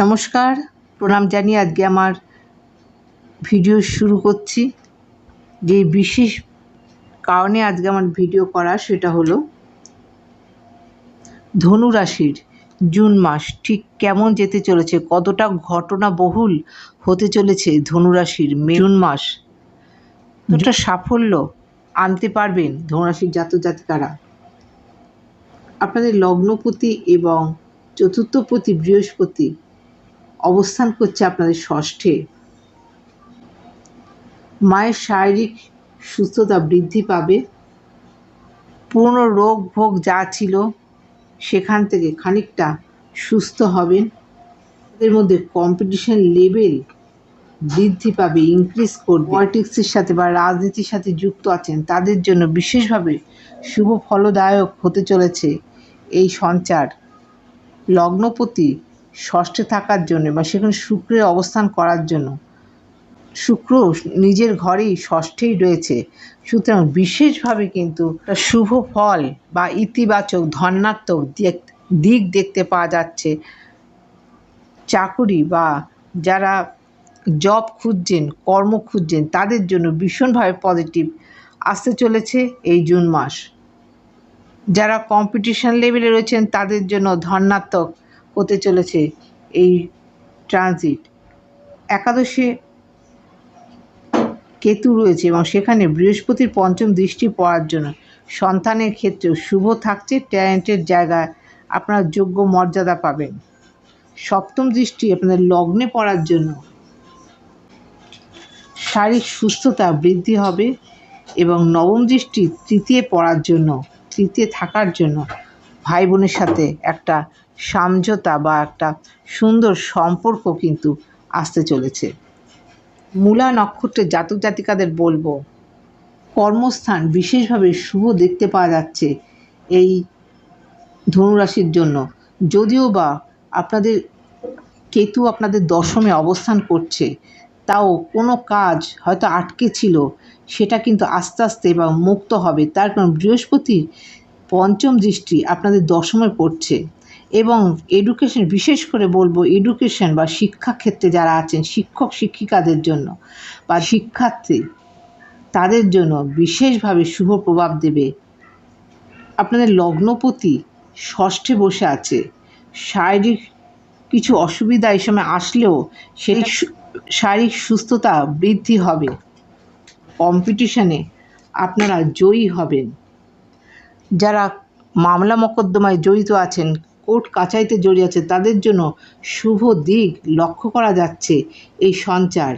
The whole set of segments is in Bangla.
নমস্কার, প্রণাম জানিয়ে আজকে আমার ভিডিও শুরু করছি। যে বিশেষ কারণে আজকে আমার ভিডিও করা সেটা হলো, ধনু রাশির জুন মাস ঠিক কেমন যেতে চলেছে, কতটা ঘটনা বহুল হতে চলেছে ধনু রাশির মে- জুন মাস? কতটা সাফল্য আনতে পারবেন ধনুরাশির জাতক জাতিকারা? আপনাদের লগ্নপতি এবং চতুর্থপতি বৃহস্পতি অবস্থান করছে আপনাদের ষষ্ঠে। মায়ের শারীরিক সুস্থতা বৃদ্ধি পাবে। পুরনো রোগ ভোগ যা ছিল, সেখান থেকে খানিকটা সুস্থ হবেন। এর মধ্যে কম্পিটিশন লেভেল বৃদ্ধি পাবে ইনক্রিজ করবে। পলিটিক্সের সাথে বা রাজনীতির সাথে যুক্ত আছেন, তাদের জন্য বিশেষভাবে শুভ ফলদায়ক হতে চলেছে এই সঞ্চার। লগ্নপতি ষষ্ঠে থাকার জন্য বা সেখানে শুক্রের অবস্থান করার জন্য, শুক্র নিজের ঘরেই ষষ্ঠেই রয়েছে। সুতরাং বিশেষভাবে কিন্তু শুভ ফল বা ইতিবাচক, ধনাত্মক দিক- দেখতে পাওয়া যাচ্ছে। চাকুরি বা যারা জব খুঁজছেন, কর্ম খুঁজছেন, তাদের জন্য ভীষণভাবে পজিটিভ আসতে চলেছে এই জুন মাস। যারা কম্পিটিশন লেভেলে রয়েছেন, তাদের জন্য ধনাত্মক হতে চলেছে এই ট্রানজিট। একাদশে কেতু রয়েছে এবং সেখানে বৃহস্পতির পঞ্চম দৃষ্টি পড়ার জন্য। সন্তানের ক্ষেত্রেও শুভ থাকছে, ট্যালেন্টের জায়গায় আপনার যোগ্য মর্যাদা পাবেন। সপ্তম দৃষ্টি আপনাদের লগ্নে পড়ার জন্য। শারীরিক সুস্থতা বৃদ্ধি হবে এবং নবম দৃষ্টি তৃতীয় পড়ার জন্য, তৃতীয় থাকার জন্য। ভাই বোনের সাথে একটা সমঝোতা বা একটা সুন্দর সম্পর্ক কিন্তু আসতে চলেছে। মূলা নক্ষত্রের জাতক জাতিকাদের বলব, কর্মস্থান বিশেষভাবে শুভ দেখতে পাওয়া যাচ্ছে এই ধনুরাশির জন্য। যদিও বা আপনাদের কেতু আপনাদের দশমে অবস্থান করছে, তাও কোনো কাজ হয়তো আটকে ছিল, সেটা কিন্তু আস্তে আস্তে বা মুক্ত হবে। তার কারণ বৃহস্পতির পঞ্চম দৃষ্টি আপনাদের দশমে পড়ছে। এবং এডুকেশন বিশেষ করে বলব এডুকেশন বা শিক্ষাক্ষেত্রে যারা আছেন শিক্ষক শিক্ষিকাদের জন্য বা শিক্ষার্থী তাদের জন্য বিশেষভাবে শুভ প্রভাব দেবে। আপনাদের লগ্নপতি ষষ্ঠে বসে আছে। শারীরিক কিছু অসুবিধা এই সময় আসলেও সেই শারীরিক সুস্থতা বৃদ্ধি হবে। কম্পিটিশনে আপনারা জয়ী হবেন। যারা মামলা মোকদ্দমায় জড়িত আছেন, কোর্ট কাছাইতে জড়িয়ে আছে, তাদের জন্য শুভ দিক লক্ষ্য করা যাচ্ছে এই সঞ্চার।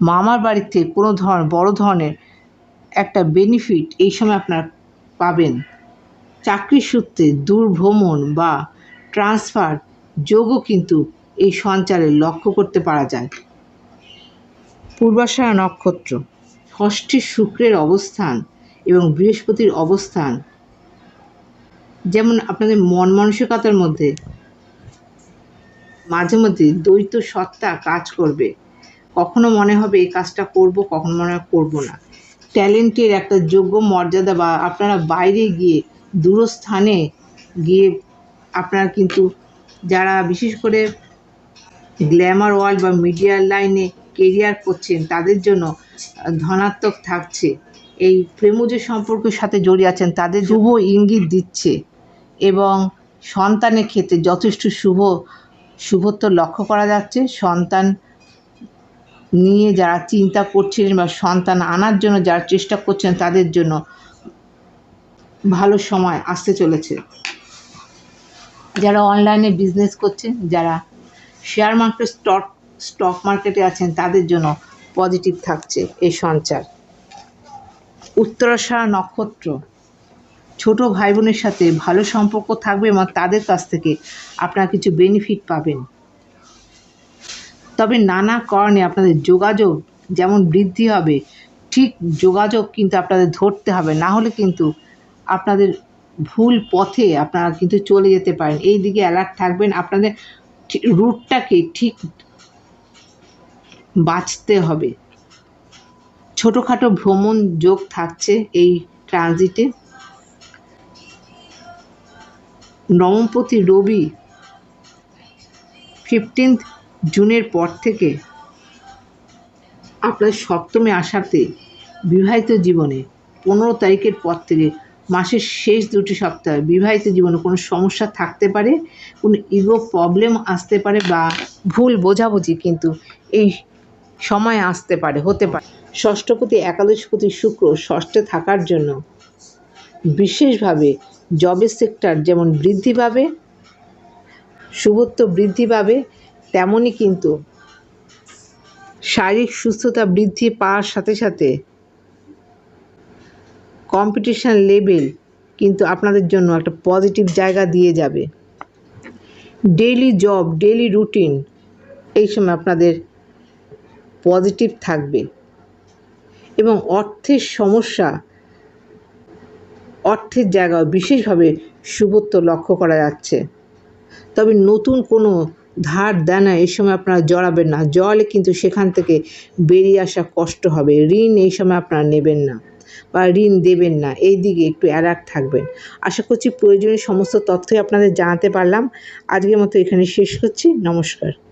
মামার বাড়িতে কোনো ধরনের, বড় ধরনের একটা বেনিফিট এই সময় আপনার পাবেন। চাকরির সূত্রে দূর ভ্রমণ বা ট্রান্সফার যোগও কিন্তু এই সঞ্চারে লক্ষ্য করতে পারা যায়। পূর্বাশারা নক্ষত্র, ষষ্ঠী শুক্রের অবস্থান এবং বৃহস্পতির অবস্থান। যেমন আপনাদের মন মানসিকতার মধ্যে মাঝে মধ্যে দ্বৈত সত্তা কাজ করবে। কখনো মনে হবে এই কাজটা করব, কখনো মনে হয় করব না। ট্যালেন্টের একটা যোগ্য মর্যাদা বা আপনারা বাইরে গিয়ে দূরস্থানে গিয়ে আপনারা কিন্তু যারা বিশেষ করে গ্ল্যামার ওয়ার্ল্ড বা মিডিয়ার লাইনে কেরিয়ার করছেন, তাদের জন্য ধনাত্মক থাকছে। এই প্রেমজ সম্পর্কের সাথে জড়িয়ে আছেন, তাদের শুভ ইঙ্গিত দিচ্ছে এবং সন্তানের ক্ষেত্রে যথেষ্ট শুভ, শুভত্ব লক্ষ্য করা যাচ্ছে। সন্তান নিয়ে যারা চিন্তা করছিলেন বা সন্তান আনার জন্য যারা চেষ্টা করছেন তাদের জন্য ভালো সময় আসতে চলেছে। যারা অনলাইনে বিজনেস করছেন, যারা শেয়ার মার্কেট স্টক স্টক মার্কেটে আছেন, তাদের জন্য পজিটিভ থাকছে এই সঞ্চার। উত্তরাশা নক্ষত্র। ছোট ভাই বোনের সাথে ভালো সম্পর্ক থাকবে এবং তাদের কাছ থেকে আপনারা কিছু বেনিফিট পাবেন। তবে নানা কারণে আপনাদের যোগাযোগ যেমন বৃদ্ধি হবে, ঠিক যোগাযোগ কিন্তু আপনাদের ধরতে হবে। না হলে কিন্তু আপনাদের ভুল পথে আপনারা কিন্তু চলে যেতে পারেন। এই দিকে অ্যালার্ট থাকবেন। আপনাদের রুটটাকে ঠিক বাঁচতে হবে। ছোটোখাটো ভ্রমণ যোগ থাকছে এই ট্রানজিটে। নবমপতি রবি ফিফটিন্থ জুনের পর থেকে আপনার সপ্তমে আসাতে বিবাহিত জীবনে পনেরো তারিখের পর থেকে মাসের শেষ দুটি সপ্তাহে বিবাহিত জীবনে কোনো সমস্যা থাকতে পারে? কোনো ইগো প্রবলেম আসতে পারে বা ভুল বোঝাবুঝি কিন্তু এই সময় আসতে পারে, হতে পারে। ষষ্ঠপতি, একাদশপতি, শুক্র ষষ্ঠে থাকার জন্য বিশেষভাবে জবের সেক্টর যেমন বৃদ্ধি পাবে, শুভত্ব বৃদ্ধি পাবে, তেমনই কিন্তু শারীরিক সুস্থতা বৃদ্ধি পাওয়ার সাথে সাথে কম্পিটিশান লেভেল কিন্তু আপনাদের জন্য একটা পজিটিভ জায়গা দিয়ে যাবে। ডেইলি জব ডেইলি রুটিন এই সময় আপনাদের পজিটিভ থাকবে। এবং অর্থের সমস্যা, অর্থের জায়গা বিশেষভাবে শুভত্ব লক্ষ্য করা যাচ্ছে। তবে নতুন কোনো ধার দেনা এই সময় আপনারা জড়াবেন না। জলে কিন্তু সেখান থেকে বেরিয়ে আসা কষ্ট হবে। ঋণ এই সময় আপনারা নেবেন না বা ঋণ দেবেন না। এই দিকে একটু অ্যালার্ট থাকবেন। আশা করছি প্রয়োজনীয় সমস্ত তথ্যই আপনাদের জানাতে পারলাম। আজকের মতো এখানে শেষ করছি। নমস্কার।